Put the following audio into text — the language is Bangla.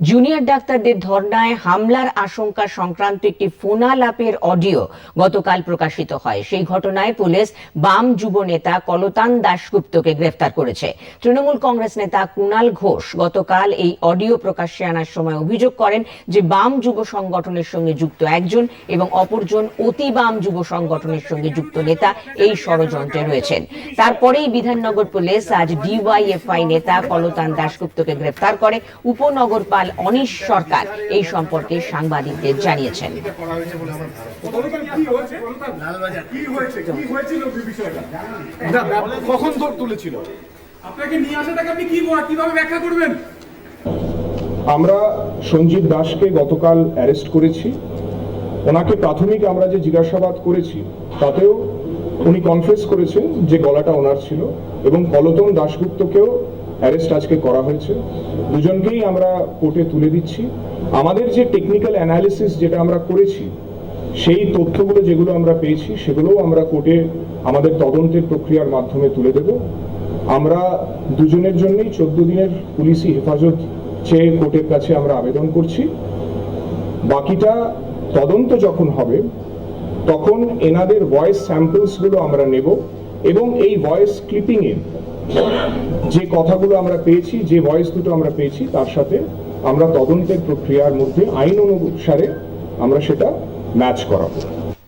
জুনিয়র ডাক্তারদের ধর্নায় হামলার আশঙ্কা সংক্রান্ত একটি ফোনালাপের অডিও গতকাল প্রকাশিত হয়। সেই ঘটনায় পুলিশ বাম যুব নেতা কলতান দাশগুপ্তকে গ্রেফতার করেছে। তৃণমূল কংগ্রেস নেতা কুণাল ঘোষ গতকাল এই অডিও প্রকাশ্যে আনার সময় অভিযোগ করেন যে বাম যুব সংগঠনের সঙ্গে যুক্ত একজন এবং অপরজন অতি বাম যুব সংগঠনের সঙ্গে যুক্ত নেতা এই ষড়যন্ত্রে রয়েছেন। তারপরেই বিধাননগর পুলিশ আজ ডিওয়াইএফআই নেতা কলতান দাশগুপ্তকে গ্রেফতার করে। উপনগরপাল অনিশ সরকার এই সম্পর্কে সাংবাদিকদের জানিয়েছেন। গতকাল কি হয়েছে? কি হয়েছে? কি হয়েছিল ওই বিষয়টা? না, ব্যাপ- কখন তুলেছিল? আপনাকে নিয়ে আসাটাকে আপনি কি কীভাবে ব্যাখ্যা করবেন? আমরা সঞ্জীব দাসকে গতকাল অ্যারেস্ট করেছি। ওনাকে প্রাথমিক আমরা যে জিজ্ঞাসাবাদ করেছি তাতেও উনি কনফেস করেছেন যে গলাটা ওনার ছিল এবং কলতন দাশগুপ্তকেও অ্যারেস্ট আজকে করা হয়েছে। দুজনকেই আমরা কোর্টে তুলে দিচ্ছি। আমাদের যে টেকনিক্যাল অ্যানালিসিস যেটা আমরা করেছি, সেই তথ্যগুলো যেগুলো আমরা পেয়েছি, সেগুলোও আমরা কোর্টে আমাদের তদন্তের প্রক্রিয়ার মাধ্যমে তুলে দেব। আমরা দুজনের জন্যই চোদ্দ দিনের পুলিশি হেফাজত চেয়ে কোর্টের কাছে আমরা আবেদন করছি। বাকিটা তদন্ত যখন হবে, তখন এনাদের ভয়েস স্যাম্পলসগুলো আমরা নেব। এবং এই ভয়েস ক্লিপিংয়ে যে কথাগুলো আমরা পেয়েছি, যে ভয়েস দুটো আমরা পেয়েছি, তার সাথে আমরা তদন্তের প্রক্রিয়ার মধ্যে আইন অনুসারে আমরা সেটা ম্যাচ করাবো।